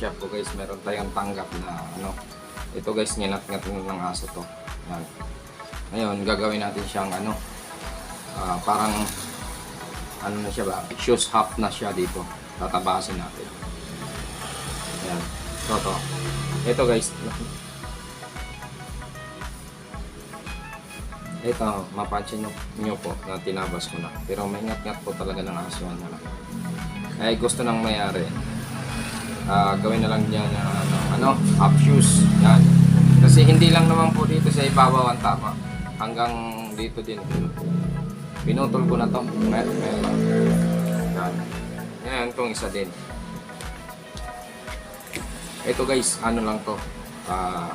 shop ko guys, meron tayong tanggap na ano. Ito guys, nginat-ngat ng aso to. Yan. Ngayon, gagawin natin siyang ano, ah, parang ano na siya ba, shoes half na siya dito. Tatabasin natin. Yan. Ito, to. Ito guys. Ito, mapansin nyo, nyo po na tinabas ko na. Pero may ngat-ngat po talaga ng aso. Ano. Ay gusto nang mayari. Ah, gawin na lang niya na ano, ano, shoes. Yan. Kasi hindi lang naman po dito sa ibabaw ang tama. Hanggang dito din. Pinutol ko na to. Mer meron. Yan. Yan, itong isa din. Ito guys, ano lang to. Ah,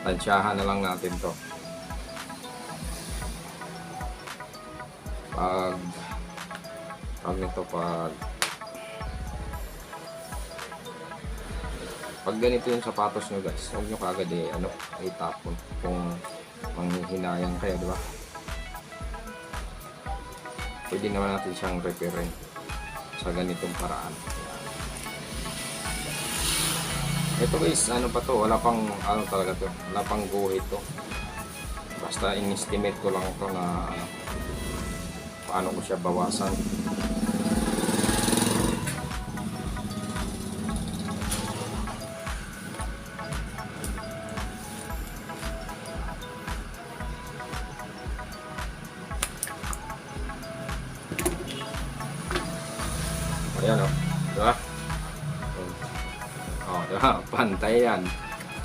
tansyahan na lang natin to. Pag pag nito pag pag ganito yung sapatos nyo guys, huwag nyo kagad eh, ano, itapon kung manghihinayang kayo, di ba? Pwede naman natin siyang repairin sa ganitong paraan. Ito guys, ano pa to, wala pang, ano talaga to, wala pang guhit to. Basta in-estimate ko lang to na, ano, paano ko siya bawasan. Ayan o. Diba? O, oh, diba? Pantay yan.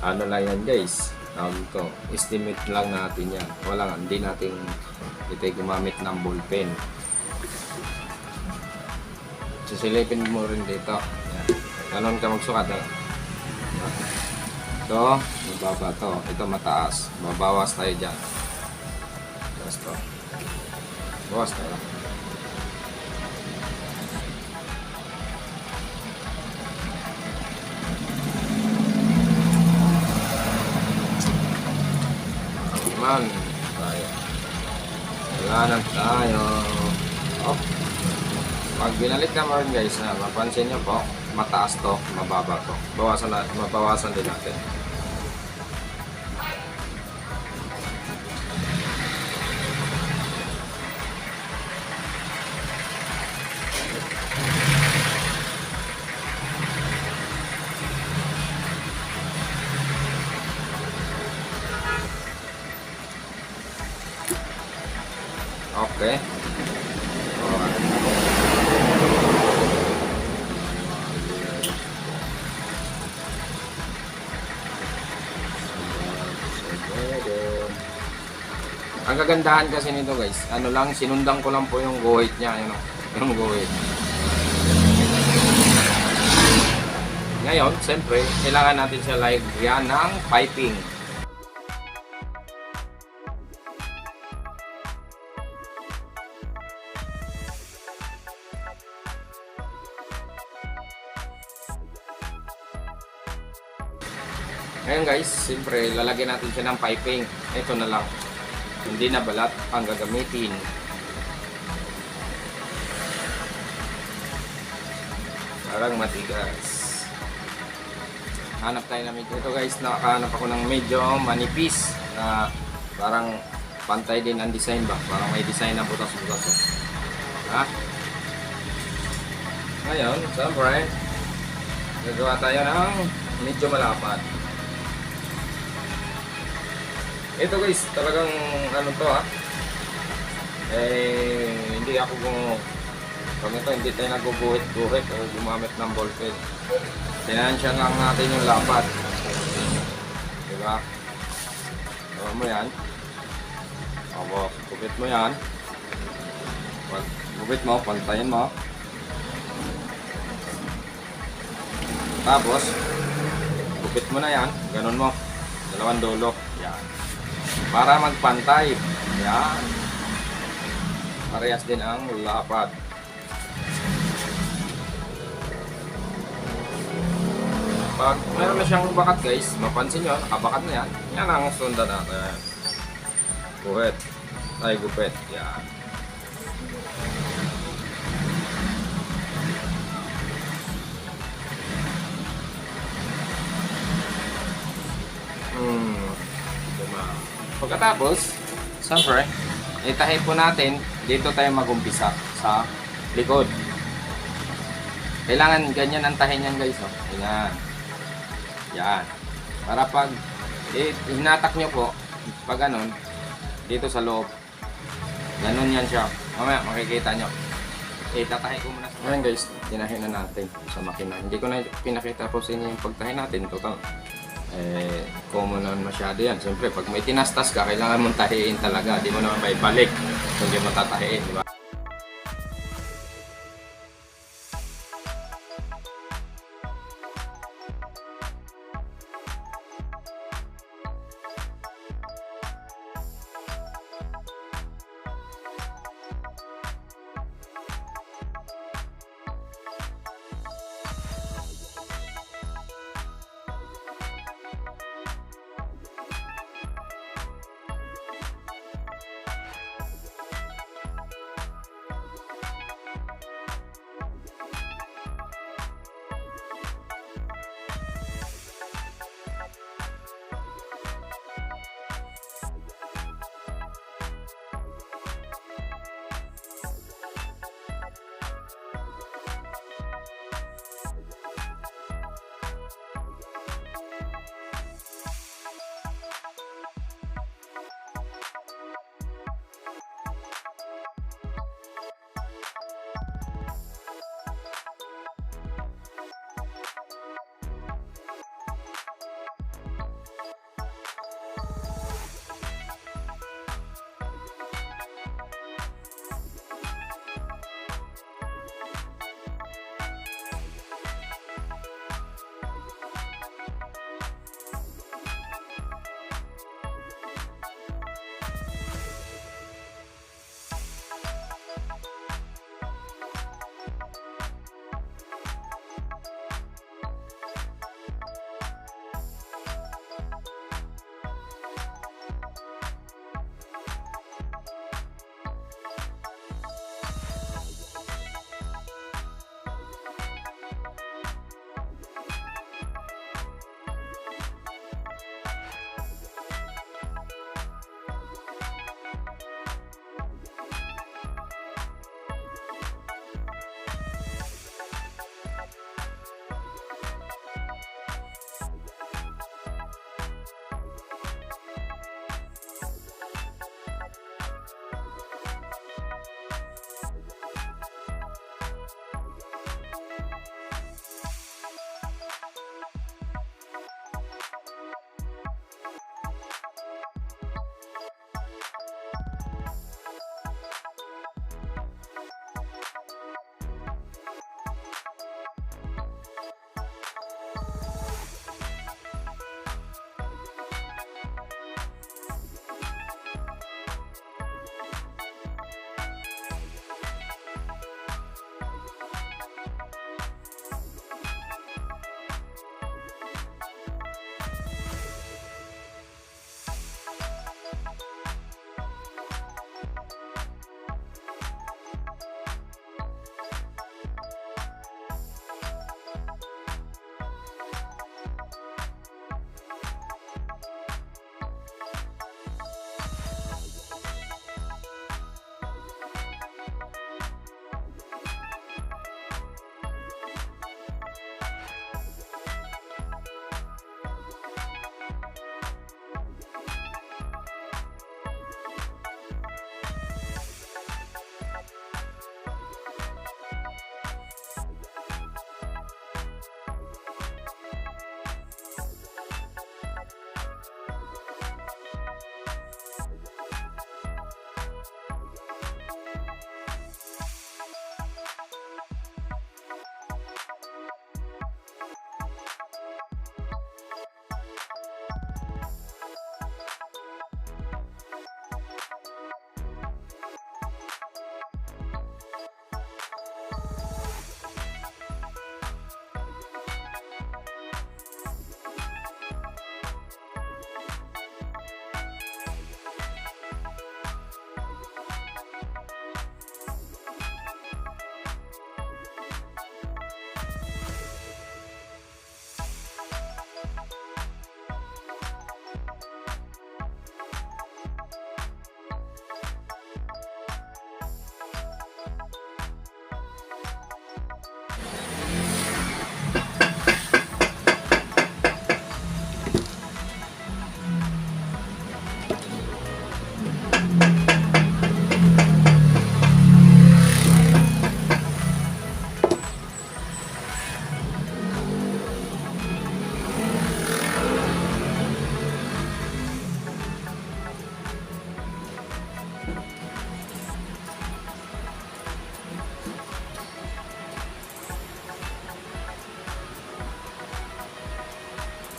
Ano lang yan guys. Tawag ko. Estimate lang natin yan. Wala nga. Hindi natin ito gumamit ng ballpen. Sisilipin mo rin dito. Yan. Ganon ka magsukat. Ha? Ito, mababa to. Ito mataas. Babawas tayo dyan. Tapos to. Bawas tayo. Man, tayo. Wala na tayo. Oh. Pag binalik naman guys, na mapansin nyo po, mataas to, mababa to. Bawasan na, mabawasan din natin. Ang kagandahan kasi nito guys, ano lang, sinundan ko lang po yung guhit niya, yun o, yung guhit. Ngayon, siyempre, kailangan natin siya lagyan ng piping. Ngayon guys, siyempre lalagyan natin siya ng piping. Ito na lang. Hindi na balat ang gagamitin. Parang matigas. Hanap tayo namin ito guys. Nakahanap ako ng medyo manipis na parang pantay din ang design ba? Parang may design na butas-butas. Ha? Ngayon, siyempre, gagawa tayo ng medyo malapad. Ito guys, talagang ano to ha. Eh, hindi ako kung pag ito hindi tayo nagbubuhit-buhit o gumamit ng ballpen. Tinansya lang natin yung lapad. Diba? Gawa mo yan. Opo, gupit mo yan. Pag gupit mo, pantayin mo. Tapos, gupit mo na yan. Ganun mo. Dalawang dulo. Yan para magpantay. Yan. Parehas din ang lapad. Pag meron na siyang bakat guys, mapansin nyo, nakabakat na yan. Yan ang sundan natin. Guhit. Ay, gupit. Yan. Pagkatapos, siyempre, itahi po natin, dito tayo magumpisa sa likod. Kailangan ganyan ang tahi niyan guys. Oh. Ganyan. Yan. Para pag eh, hinatak nyo po, pag ganun, dito sa loob, ganun yan siya. Mamaya makikita nyo. Eh, tatahi ko muna. Ngayon guys, tinahi na natin sa makina. Hindi ko na pinakita po sa inyo yung pagtahi natin. Total. Eh, common naman masyado yan. Siyempre, pag may tinastas ka, kailangan mong tahiin talaga. Di mo naman may balik kung di mo tatahiin, di ba?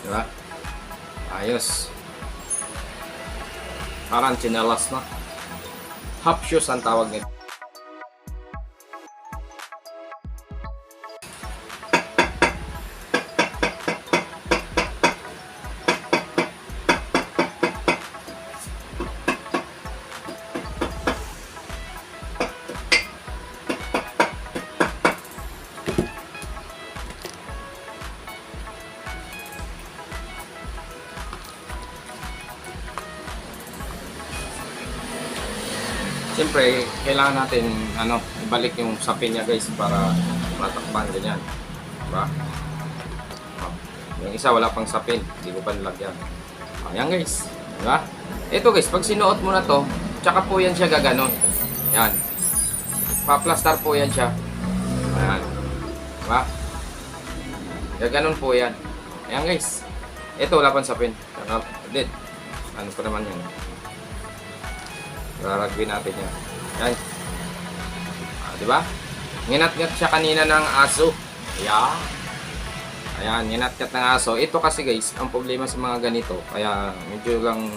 Diba? Ayos. Parang chinelas na. Half shoes ang tawag nito. Siyempre, kailangan natin ano, ibalik yung sapin niya guys para matakpan ganyan. Diba? Oh, Yung isa wala pang sapin, hindi ko pa nilagyan. Oh, yan guys. Diba? Ito guys, pag sinuot mo na to, tsaka po yan siya gaganon. Yan. Pa-plaster po yan siya. Ayan. Diba? Gaganon po yan. Ayan guys. Ito wala pang sapin. Ano. Ano pa naman yan? Raragwin natin yan. Yan. Ah, di ba? Nginat-ngat siya kanina ng aso. Yeah. Ayan, nginat-ngat ng aso. Ito kasi guys, ang problema sa mga ganito, kaya medyo lang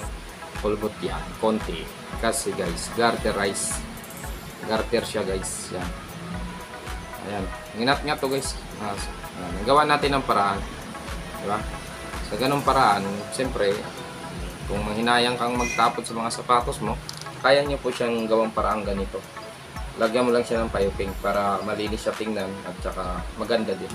pulbot yan, konti. Kasi guys, garterize. Garter siya guys. Yan. Ayan. Nginat-ngat to guys. aso. Ayan. Gawa natin ng paraan. Di ba? Sa ganung paraan, siyempre, kung manghinayang kang magtapot sa mga sapatos mo, kaya niyo po siyang gawang parang ganito. Lagyan mo lang siya ng piping para malinis siya tingnan at saka maganda din.